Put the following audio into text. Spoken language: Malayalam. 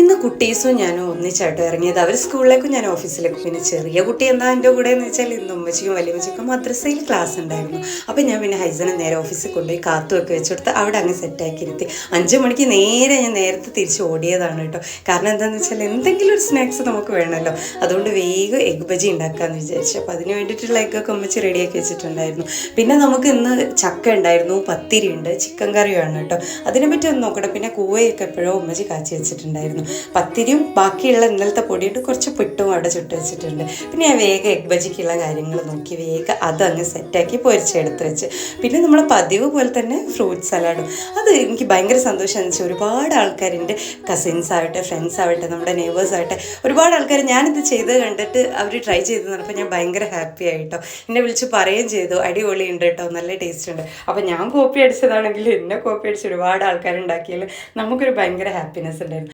ഇന്ന് കുട്ടീസും ഞാനും ഒന്നിച്ചായിട്ട് ഇറങ്ങിയത്. അവർ സ്കൂളിലേക്കും ഞാൻ ഓഫീസിലേക്കും. പിന്നെ ചെറിയ കുട്ടി എന്താ എന്റെ കൂടെ എന്ന് വെച്ചാൽ ഇന്ന് ഉമ്മച്ചിക്കും വലിയമ്മച്ചിക്കും മദ്രസയിൽ ക്ലാസ് ഉണ്ടായിരുന്നു. അപ്പം ഞാൻ പിന്നെ ഹൈസനെ നേരെ ഓഫീസിൽ കൊണ്ടുപോയി കാത്തുമൊക്കെ വെച്ചെടുത്ത് അവിടെ അങ്ങ് സെറ്റാക്കി ഇരുത്തി. അഞ്ച് മണിക്ക് നേരെ ഞാൻ നേരത്തെ തിരിച്ച് ഓടിയതാണ് കേട്ടോ. കാരണം എന്താണെന്ന് വെച്ചാൽ എന്തെങ്കിലും ഒരു സ്നാക്സ് നമുക്ക് വേണമല്ലോ. അതുകൊണ്ട് വേഗം എഗ് ബജി ഉണ്ടാക്കാമെന്ന് വിചാരിച്ചു. അപ്പോൾ അതിന് വേണ്ടിയിട്ടുള്ള എഗ്ഗൊക്കെ ഉമ്മച്ചി റെഡിയാക്കി വെച്ചിട്ടുണ്ടായിരുന്നു. പിന്നെ നമുക്ക് ഇന്ന് ചക്ക ഉണ്ടായിരുന്നു പത്തിരി ഉണ്ട് ചിക്കൻ കറിയുമാണ് കേട്ടോ. അതിനെപ്പറ്റി ഒന്ന് നോക്കണം പിന്നെ കൂവയൊക്കെ എപ്പോഴോ ഉമ്മച്ചി കാച്ചി വെച്ചിട്ടുണ്ടായിരുന്നു. പത്തിരിയും ബാക്കിയുള്ള ഇന്നലത്തെ പൊടിയിട്ട് കുറച്ച് പിട്ടും അവിടെ ചുട്ട് വെച്ചിട്ടുണ്ട്. പിന്നെ ഞാൻ വേഗം എഗ് ബജിക്കുള്ള കാര്യങ്ങൾ നോക്കി വേഗം അതങ്ങ് സെറ്റാക്കി പൊരിച്ചെടുത്ത് വെച്ച്. പിന്നെ നമ്മൾ പതിവ് പോലെ തന്നെ ഫ്രൂട്ട് സലാഡും അത് എനിക്ക് ഭയങ്കര സന്തോഷം എന്ന് വെച്ചാൽ ഒരുപാട് ആൾക്കാരുണ്ട്. കസിൻസ് ആവട്ടെ ഫ്രണ്ട്സ് ആവട്ടെ നമ്മുടെ നെയ്ബേഴ്സ് ആവട്ടെ. ഒരുപാട് ആൾക്കാർ ഞാനിത് ചെയ്ത് കണ്ടിട്ട് അവർ ട്രൈ ചെയ്ത് നടപ്പോൾ ഞാൻ ഭയങ്കര ഹാപ്പി ആയിട്ടോ. എന്നെ വിളിച്ച് പറയുകയും ചെയ്തു. അടിപൊളി ഉണ്ട് കേട്ടോ നല്ല ടേസ്റ്റ് ഉണ്ട്. അപ്പോൾ ഞാൻ കോപ്പി അടിച്ചതാണെങ്കിൽ എന്നെ കോപ്പി അടിച്ച് ഒരുപാട് ആൾക്കാരുണ്ടാക്കിയാൽ നമുക്കൊരു ഭയങ്കര ഹാപ്പിനെസ് ഉണ്ടായിരുന്നു.